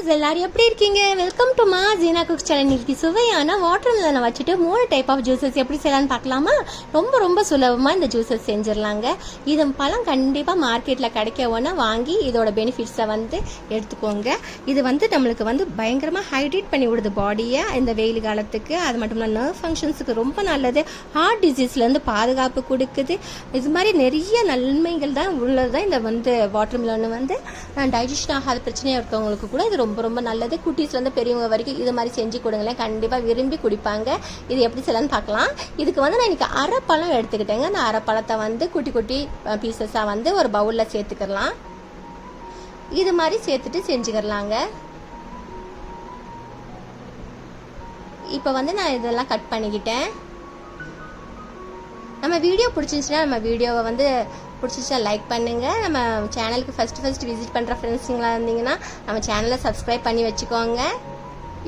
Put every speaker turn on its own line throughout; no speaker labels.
Friends எல்லாரும் எப்படி இருக்கீங்க? வெல்கம் டு மா ஜீனா குக் சேனல் இன்னைக்கு சுவையான வாட்டர் மிலனை வச்சுட்டு மூணு டைப் ஆஃப் ஜூஸஸ் எப்படி செய்யலாம்னு பார்க்கலாமா? ரொம்ப ரொம்ப சுலபமாக இந்த ஜூஸஸ் செஞ்சிடலாங்க. இது பழம் கண்டிப்பாக மார்க்கெட்டில் கிடைக்க ஒன்று வாங்கி இதோட பெனிஃபிட்ஸை வந்து எடுத்துக்கோங்க. இது வந்து நம்மளுக்கு வந்து பயங்கரமாக ஹைட்ரேட் பண்ணி விடுது பாடியை இந்த வெயில் காலத்துக்கு. அது மட்டும் இல்லை நர்வ் ஃபங்க்ஷன்ஸுக்கு ரொம்ப நல்லது. ஹார்ட் டிசீஸ்லேருந்து பாதுகாப்பு கொடுக்குது. இது மாதிரி நிறைய நன்மைகள் தான் உள்ளது தான் இந்த வந்து வாட்டர் மிலன் வந்து டைஜஷன் ஆகாத பிரச்சனையாக இருக்கவங்களுக்கு கூட இது ரொம்ப ரொம்ப ரொம்ப நல்லது. குட்டீஸ்லேருந்து பெரியவங்க வரைக்கும் இது மாதிரி செஞ்சு கொடுங்களேன். கண்டிப்பாக விரும்பி குடிப்பாங்க. இது எப்படி செய்யலாம்னு பார்க்கலாம். இதுக்கு வந்து நான் இன்னைக்கு அரைப்பழம் எடுத்துக்கிட்டேங்க. அந்த அரைப்பழத்தை வந்து குட்டி குட்டி பீசஸாக வந்து ஒரு பவுலில் சேர்த்துக்கிடலாம் இது மாதிரி சேர்த்துட்டு செஞ்சுக்கிறலாங்க இப்போ வந்து நான் இதெல்லாம் கட் பண்ணிக்கிட்டேன். நம்ம வீடியோ பிடிச்சிருந்துச்சுன்னா நம்ம வீடியோவை வந்து பிடிச்சிச்சா லைக் பண்ணுங்கள் நம்ம சேனலுக்கு ஃபஸ்ட்டு ஃபஸ்ட் விசிட் பண்ணுற ஃப்ரெண்ட்ஸுங்களாக இருந்தீங்கன்னா நம்ம சேனலை சப்ஸ்கிரைப் பண்ணி வச்சுக்கோங்க.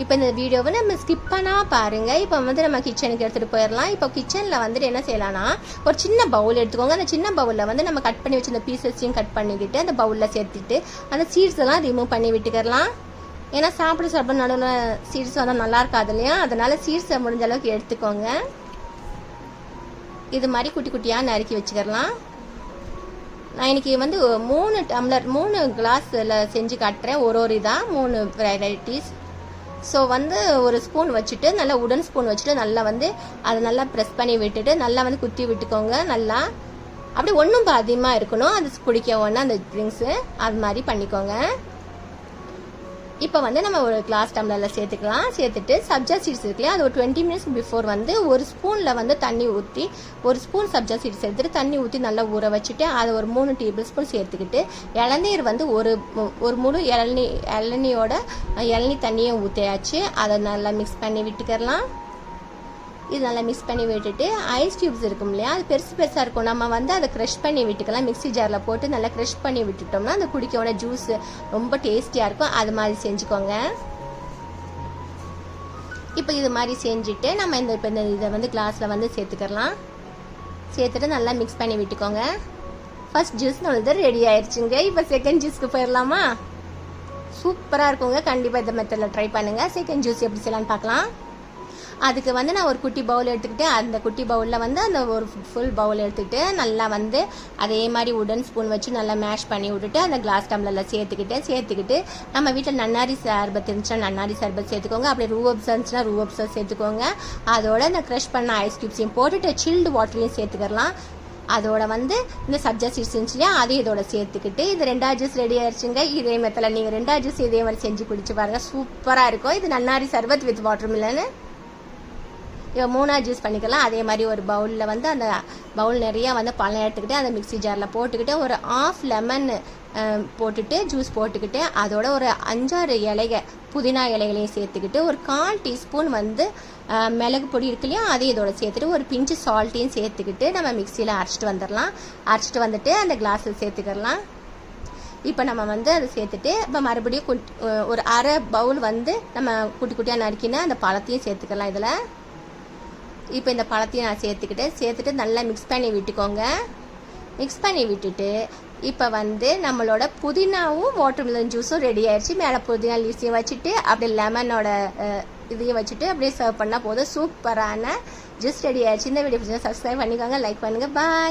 இப்போ இந்த வீடியோவை நம்ம ஸ்கிப் பண்ணால் பாருங்கள் இப்போ வந்து நம்ம கிச்சனுக்கு எடுத்துகிட்டு போயிடலாம் இப்போ கிச்சனில் வந்துட்டு என்ன செய்யலாம்னா ஒரு சின்ன பவுல் எடுத்துக்கோங்க. அந்த சின்ன பவுலில் வந்து நம்ம கட் பண்ணி வச்சிருந்த பீசஸையும் கட் பண்ணிக்கிட்டு அந்த பவுலில் சேர்த்துட்டு அந்த சீட்ஸ் எல்லாம் ரிமூவ் பண்ணி விட்டுக்கிறலாம் ஏன்னா சாப்பிட சாப்பிட நடுவில் சீட்ஸ் வந்தால் நல்லா இருக்காது இல்லையா? அதனால சீட்ஸை முடிஞ்ச அளவுக்கு எடுத்துக்கோங்க. இது மாதிரி குட்டி குட்டியாக நறுக்கி வச்சுக்கிறலாம் நான் இன்னைக்கு வந்து மூணு டம்ளர் மூணு கிளாஸில் செஞ்சு காட்டுறேன். ஒரு ஒரு இதாக மூணு வெரைட்டிஸ் ஸோ வந்து ஒரு ஸ்பூன் வச்சுட்டு நல்லா உடன் ஸ்பூன் வச்சுட்டு நல்லா வந்து அதை நல்லா ப்ரெஸ் பண்ணி விட்டுட்டு நல்லா வந்து குத்தி விட்டுக்கோங்க. நல்லா அப்படி ஒன்றும் அதிகமாக இருக்கணும். அது குடிக்க ஒன்று அந்த ட்ரிங்க்ஸு அது மாதிரி பண்ணிக்கோங்க. இப்போ வந்து நம்ம ஒரு கிளாஸ் டம்ளரில் சேர்த்துக்கலாம். சேர்த்துட்டு சப்ஜா சீட்ஸ் இருக்கு அது ஒரு டுவெண்ட்டி மினிட்ஸ் பிஃபோர் வந்து ஒரு ஸ்பூனில் வந்து தண்ணி ஊற்றி ஒரு ஸ்பூன் சப்ஜா சீட்ஸ் எடுத்துகிட்டு தண்ணி ஊற்றி நல்லா ஊற வச்சுட்டு அதை ஒரு மூணு டேபிள் ஸ்பூன் சேர்த்துக்கிட்டு இளநீர் வந்து ஒரு ஒரு முழு இளநீ இளநியோட இளநீ தண்ணியை ஊற்றியாச்சு அதை நல்லா மிக்ஸ் பண்ணி விட்டுக்கிறலாம். இது நல்லா மிக்ஸ் பண்ணி விட்டுட்டு ஐஸ் டியூப்ஸ் இருக்கும் இல்லையா? அது பெருசு பெருசாக இருக்கும். நம்ம வந்து அதை க்ரஷ் பண்ணி விட்டுக்கலாம். மிக்ஸி ஜாரில் போட்டு நல்லா க்ரஷ் பண்ணி விட்டுட்டோம்னா அந்த குடிக்கோட ஜூஸ் ரொம்ப டேஸ்டியாக இருக்கும். அது மாதிரி செஞ்சுக்கோங்க. இப்போ இது மாதிரி செஞ்சுட்டு நம்ம இந்த இப்போ இந்த இதை வந்து கிளாஸில் வந்து சேர்த்துக்கலாம். சேர்த்துட்டு நல்லா மிக்ஸ் பண்ணி விட்டுக்கோங்க. ஃபர்ஸ்ட் ஜூஸ் நம்மளது ரெடி ஆயிடுச்சுங்க இப்போ செகண்ட் ஜூஸ்க்கு போயிடலாமா சூப்பராக இருக்குங்க. கண்டிப்பாக இந்த மெத்தடில் ட்ரை பண்ணுங்கள் செகண்ட் ஜூஸ் எப்படி செய்யலாம்னு பார்க்கலாம். அதுக்கு வந்து நான் ஒரு குட்டி பவுல் எடுத்துக்கிட்டு அந்த குட்டி பவுலில் வந்து அந்த ஒரு ஃபுல் பவுல் எடுத்துக்கிட்டு நல்லா வந்து அதே மாதிரி உடன் ஸ்பூன் வச்சு நல்லா மேஷ் பண்ணி விட்டுட்டு அந்த கிளாஸ் டம்ளரில் சேர்த்துக்கிட்டு சேர்த்துக்கிட்டு நம்ம வீட்டில் நன்னாரி சர்பத் இருந்துச்சுன்னா நன்னாரி சர்பத் சேர்த்துக்கோங்க. அப்படி ரூஅப்ஸ் இருந்துச்சுன்னா ரூஅப்ஸை சேர்த்துக்கோங்க. அதோட இந்த க்ரஷ் பண்ண ஐஸ் கியூப்ஸையும் போட்டுட்டு சில்டு வாட்டரையும் சேர்த்துக்கலாம். அதோட வந்து இந்த சப்ஜா சீட்ஸ் இருந்துச்சு இல்லையா அதையும் இதோட சேர்த்துக்கிட்டு இது ரெண்டாவது ஜூஸ் ரெடி ஆயிடுச்சுங்க இதே மெத்தடில் நீங்கள் ரெண்டாவது ஜூஸ் இதே மாதிரி செஞ்சு குடிச்சு பாருங்கள் சூப்பராக இருக்கும். இது நன்னாரி சர்பத் வித் வாட்டர் மில்லனு இப்போ மூணாவது ஜூஸ் பண்ணிக்கலாம். அதே மாதிரி ஒரு பவுலில் வந்து அந்த பவுல் நிறையா வந்து பழம் எடுத்துக்கிட்டு அந்த மிக்ஸி ஜாரில் போட்டுக்கிட்டு ஒரு ஆஃப் லெமன் போட்டுட்டு ஜூஸ் போட்டுக்கிட்டு அதோட ஒரு அஞ்சாறு இலைக புதினா இலைகளையும் சேர்த்துக்கிட்டு ஒரு கால் டீஸ்பூன் வந்து மிளகு பொடி இருக்கு இல்லையா? அதையும் இதோட சேர்த்துட்டு ஒரு பிஞ்சு சால்ட்டையும் சேர்த்துக்கிட்டு நம்ம மிக்சியில் அரைச்சிட்டு வந்துடலாம். அரைச்சிட்டு வந்துட்டு அந்த கிளாஸில் சேர்த்துக்கிடலாம். இப்போ நம்ம வந்து அதை சேர்த்துட்டு இப்போ மறுபடியும் குட் ஒரு அரை பவுல் வந்து நம்ம குட்டி குட்டியாக நறுக்கினா அந்த பழத்தையும் சேர்த்துக்கலாம் இதில். இப்போ இந்த பழத்தையும் நான் சேர்த்துக்கிட்டு சேர்த்துட்டு நல்லா மிக்ஸ் பண்ணி விட்டுக்கோங்க. மிக்ஸ் பண்ணி விட்டுட்டு இப்போ வந்து நம்மளோட புதினாவும் வாட்டர் மிலன் ஜூஸும் ரெடி ஆயிடுச்சு. மேலே புதினா லீஸையும் வச்சுட்டு அப்படியே லெமனோட இதையும் வச்சுட்டு அப்படியே சர்வ் பண்ணால் போதும். சூப்பரான ஜூஸ் ரெடி ஆயிடுச்சு. இந்த வீடியோ சப்ஸ்கிரைப் பண்ணிக்கோங்க லைக் பண்ணுங்கள் பாய்